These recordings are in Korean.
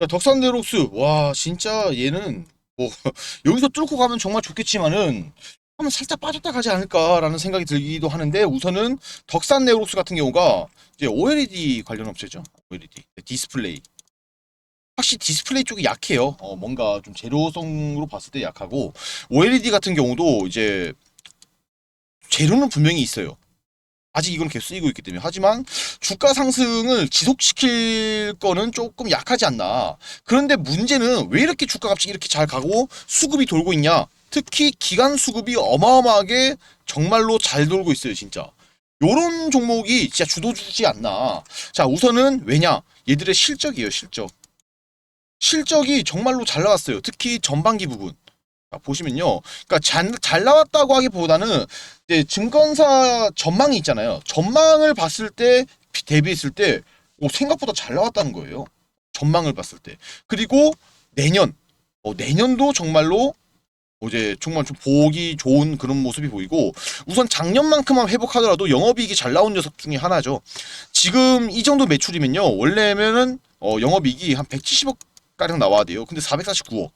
자, 덕산 네록스 와 진짜 얘는 뭐 여기서 뚫고 가면 정말 좋겠지만은 한번 살짝 빠졌다 가지 않을까라는 생각이 들기도 하는데 우선은 덕산 네록스 같은 경우가 이제 OLED 관련 업체죠. OLED 디스플레이 확실히 디스플레이 쪽이 약해요. 어, 뭔가 좀 재료성으로 봤을 때 약하고 OLED 같은 경우도 이제 재료는 분명히 있어요. 아직 이건 계속 쓰이고 있기 때문에 하지만 주가 상승을 지속시킬 거는 조금 약하지 않나. 그런데 문제는 왜 이렇게 주가 값이 이렇게 잘 가고 수급이 돌고 있냐? 특히 기간 수급이 어마어마하게 정말로 잘 돌고 있어요, 진짜. 요런 종목이 진짜 주도주지 않나. 자, 우선은 왜냐? 얘들의 실적이에요, 실적. 실적이 정말로 잘 나왔어요. 특히 전반기 부분. 자, 보시면요. 그러니까 잘, 잘 나왔다고 하기보다는 이제 증권사 전망이 있잖아요. 전망을 봤을 때 비- 대비했을 때 오, 생각보다 잘 나왔다는 거예요. 전망을 봤을 때. 그리고 내년 어, 내년도 정말로 어, 이제 정말 좀 보기 좋은 그런 모습이 보이고 우선 작년만큼만 회복하더라도 영업이익이 잘 나온 녀석 중에 하나죠. 지금 이 정도 매출이면요. 원래면은 어, 영업이익이 한 170억 가량 나와야 돼요. 근데 449억.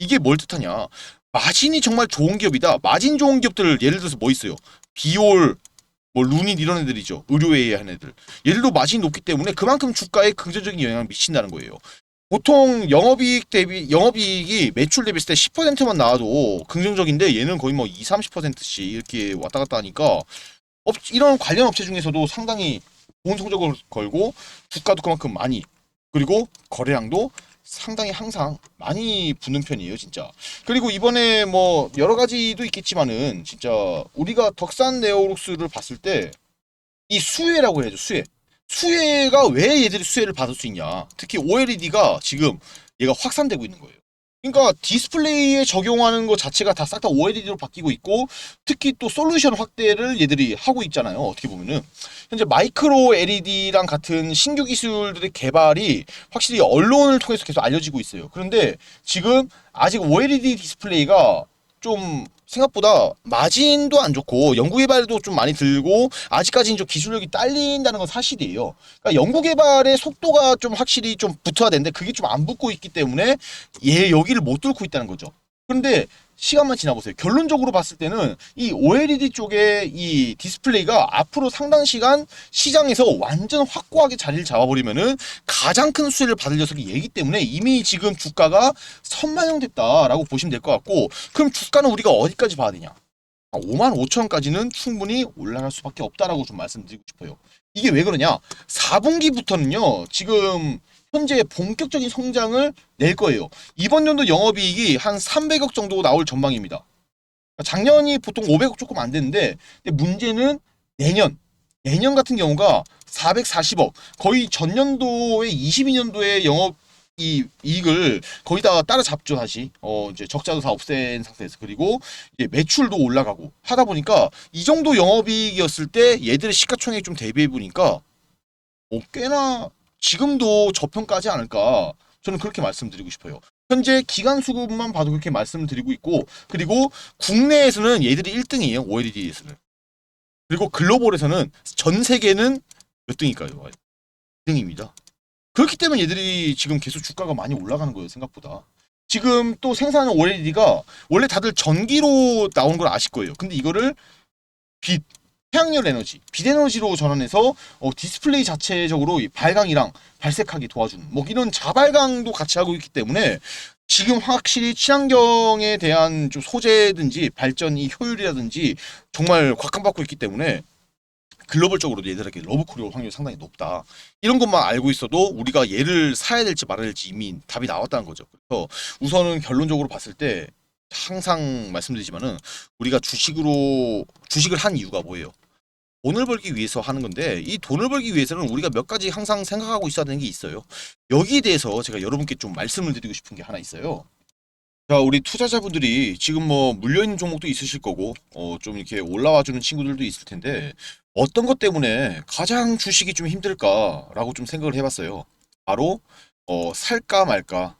이게 뭘 뜻하냐? 마진이 정말 좋은 기업이다. 마진 좋은 기업들 예를 들어서 뭐 있어요? 비올, 뭐 루닛 이런 애들이죠. 의료 AI 하는 애들. 얘들도 마진이 높기 때문에 그만큼 주가에 긍정적인 영향을 미친다는 거예요. 보통 영업이익 대비 영업이익이 매출 대비했을 때 10%만 나와도 긍정적인데 얘는 거의 뭐 2, 30%씩 이렇게 왔다 갔다 하니까 업, 이런 관련 업체 중에서도 상당히 좋은 성적을 걸고 주가도 그만큼 많이 그리고 거래량도 상당히 항상 많이 붙는 편이에요, 진짜. 그리고 이번에 뭐 여러 가지도 있겠지만은 진짜 우리가 덕산 네오록스를 봤을 때 이 수혜라고 해야죠, 수혜. 수혜가 왜 얘들이 수혜를 받을 수 있냐? 특히 OLED가 지금 얘가 확산되고 있는 거예요. 그러니까 디스플레이에 적용하는 것 자체가 다 싹 다 OLED로 바뀌고 있고 특히 또 솔루션 확대를 얘들이 하고 있잖아요. 어떻게 보면은 현재 마이크로 LED랑 같은 신규 기술들의 개발이 확실히 언론을 통해서 계속 알려지고 있어요. 그런데 지금 아직 OLED 디스플레이가 좀 생각보다 마진도 안 좋고 연구 개발도 좀 많이 들고 아직까지는 좀 기술력이 딸린다는 건 사실이에요. 그러니까 연구 개발의 속도가 좀 확실히 좀 붙어야 되는데 그게 좀 안 붙고 있기 때문에 얘 여기를 못 뚫고 있다는 거죠. 그런데 시간만 지나보세요. 결론적으로 봤을 때는 이 OLED 쪽의 이 디스플레이가 앞으로 상당 시간 시장에서 완전 확고하게 자리를 잡아버리면은 가장 큰 수혜를 받을 녀석이 얘기 때문에 이미 지금 주가가 선반영됐다라고 보시면 될 것 같고 그럼 주가는 우리가 어디까지 봐야 되냐? 5만 5천 원까지는 충분히 올라갈 수밖에 없다라고 좀 말씀드리고 싶어요. 이게 왜 그러냐? 4분기부터는요, 지금 현재 본격적인 성장을 낼 거예요. 이번 연도 영업이익이 한 300억 정도 나올 전망입니다. 작년이 보통 500억 조금 안 됐는데, 문제는 내년, 내년 같은 경우가 440억, 거의 전년도의 22년도의 영업 이 이익을 거의 다 따라잡죠 다시 어 이제 적자도 다 없앤 상태에서 그리고 이제 매출도 올라가고 하다 보니까 이 정도 영업이익이었을 때 얘들의 시가총액 좀 대비해 보니까 어 꽤나 지금도 저평가하지 않을까 저는 그렇게 말씀드리고 싶어요. 현재 기간 수급만 봐도 그렇게 말씀을 드리고 있고 그리고 국내에서는 얘들이 1등이에요 OLED에서는 그리고 글로벌에서는 전 세계는 몇 등일까요? 2등입니다. 그렇기 때문에 얘들이 지금 계속 주가가 많이 올라가는 거예요 생각보다. 지금 또 생산하는 OLED가 원래 다들 전기로 나온 걸 아실 거예요. 근데 이거를 빛 태양열 에너지, 빛 에너지로 전환해서 어, 디스플레이 자체적으로 이 발광이랑 발색하기 도와주는 뭐 이런 자발광도 같이 하고 있기 때문에 지금 확실히 친환경에 대한 좀 소재든지 발전 이 효율이라든지 정말 곽감받고 있기 때문에 글로벌적으로 얘들에게 러브콜이 올 확률이 상당히 높다. 이런 것만 알고 있어도 우리가 얘를 사야 될지 말아야 될지 이미 답이 나왔다는 거죠. 그래서 우선은 결론적으로 봤을 때 항상 말씀드리지만은 우리가 주식으로 주식을 한 이유가 뭐예요? 돈을 벌기 위해서 하는 건데 이 돈을 벌기 위해서는 우리가 몇 가지 항상 생각하고 있어야 되는 게 있어요. 여기에 대해서 제가 여러분께 좀 말씀을 드리고 싶은 게 하나 있어요. 자, 우리 투자자분들이 지금 뭐 물려 있는 종목도 있으실 거고 어 좀 이렇게 올라와 주는 친구들도 있을 텐데 어떤 것 때문에 가장 주식이 좀 힘들까라고 좀 생각을 해봤어요. 바로 어 살까 말까 어,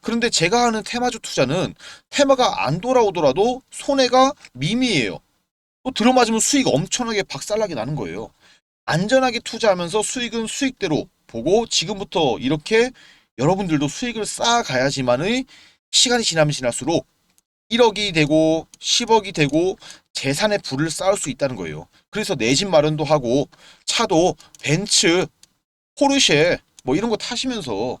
그런데 제가 하는 테마주 투자는 테마가 안 돌아오더라도 손해가 미미해요. 또 들어맞으면 수익 엄청나게 박살나게 나는 거예요. 안전하게 투자하면서 수익은 수익대로 보고 지금부터 이렇게 여러분들도 수익을 쌓아가야지만의 시간이 지나면 지날수록 1억이 되고 10억이 되고 재산의 부를 쌓을 수 있다는 거예요. 그래서 내 집 마련도 하고 차도 벤츠, 포르쉐 뭐 이런 거 타시면서